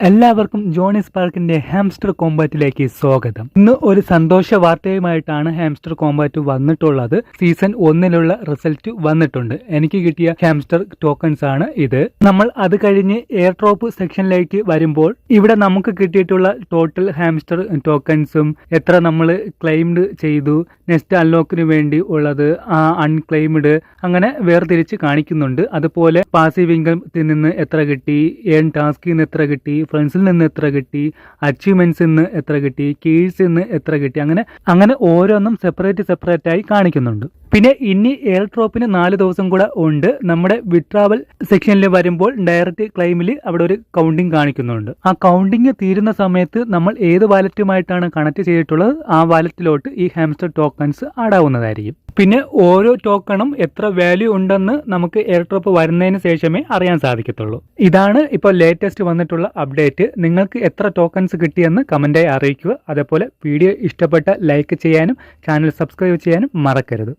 എല്ലാവർക്കും ജോണിസ് പാർക്കിന്റെ ഹാംസ്റ്റർ കോമ്പാറ്റിലേക്ക് സ്വാഗതം. ഇന്ന് ഒരു സന്തോഷ വാർത്തയുമായിട്ടാണ് ഹാംസ്റ്റർ കോമ്പാറ്റ് വന്നിട്ടുള്ളത്. സീസൺ ഒന്നിലുള്ള റിസൾട്ട് വന്നിട്ടുണ്ട്. എനിക്ക് കിട്ടിയ ഹാംസ്റ്റർ ടോക്കൺസ് ആണ് ഇത്. നമ്മൾ അത് കഴിഞ്ഞ് എയർ ഡ്രോപ്പ് സെക്ഷനിലേക്ക് വരുമ്പോൾ ഇവിടെ നമുക്ക് കിട്ടിയിട്ടുള്ള ടോട്ടൽ ഹാംസ്റ്റർ ടോക്കൺസും എത്ര നമ്മൾ ക്ലെയിംഡ് ചെയ്തു നെക്സ്റ്റ് അൺലോക്കിന് വേണ്ടി ഉള്ളത് അൺക്ലെയിംഡ് അങ്ങനെ വേർതിരിച്ച് കാണിക്കുന്നുണ്ട്. അതുപോലെ പാസീവ് ഇൻകത്തിൽ നിന്ന് എത്ര കിട്ടി ഏൺ ടാസ്കിൽ നിന്ന് എത്ര കിട്ടി ഫ്രണ്ട്സിൽ നിന്ന് എത്ര കിട്ടി അച്ചീവ്മെന്റ്സിൽ നിന്ന് എത്ര കിട്ടി കീഴ്സിൽ നിന്ന് എത്ര കിട്ടി അങ്ങനെ അങ്ങനെ ഓരോന്നും സെപ്പറേറ്റ് സെപ്പറേറ്റ് ആയി കാണിക്കുന്നുണ്ട്. പിന്നെ ഇനി എയർ ഡ്രോപ്പിന് നാല് ദിവസം കൂടെ ഉണ്ട്. നമ്മുടെ വിട്രാവൽ സെക്ഷനിൽ വരുമ്പോൾ ഡയറക്റ്റ് ക്ലെയിമിൽ അവിടെ ഒരു കൗണ്ടിങ് കാണിക്കുന്നുണ്ട്. ആ കൗണ്ടിങ് തീരുന്ന സമയത്ത് നമ്മൾ ഏത് വാലറ്റുമായിട്ടാണ് കണക്ട് ചെയ്തിട്ടുള്ളത്? ആ വാലറ്റിലോട്ട് ഈ ഹാംസ്റ്റർ ടോക്കൺസ് ആടാവുന്നതായിരിക്കും. പിന്നെ ഓരോ ടോക്കണും എത്ര വാല്യൂ ഉണ്ടെന്ന് നമുക്ക് എയർ ഡ്രോപ്പ് വരുന്നതിന് ശേഷമേ അറിയാൻ സാധിക്കത്തുള്ളൂ. ഇതാണ് ഇപ്പോൾ ലേറ്റസ്റ്റ് വന്നിട്ടുള്ള അപ്ഡേറ്റ് നിങ്ങൾക്ക് എത്ര ടോക്കൺസ് കിട്ടിയെന്ന് കമന്റായി അറിയിക്കുക. അതേപോലെ വീഡിയോ ഇഷ്ടപ്പെട്ട ലൈക്ക് ചെയ്യാനും ചാനൽ സബ്സ്ക്രൈബ് ചെയ്യാനും മറക്കരുത്.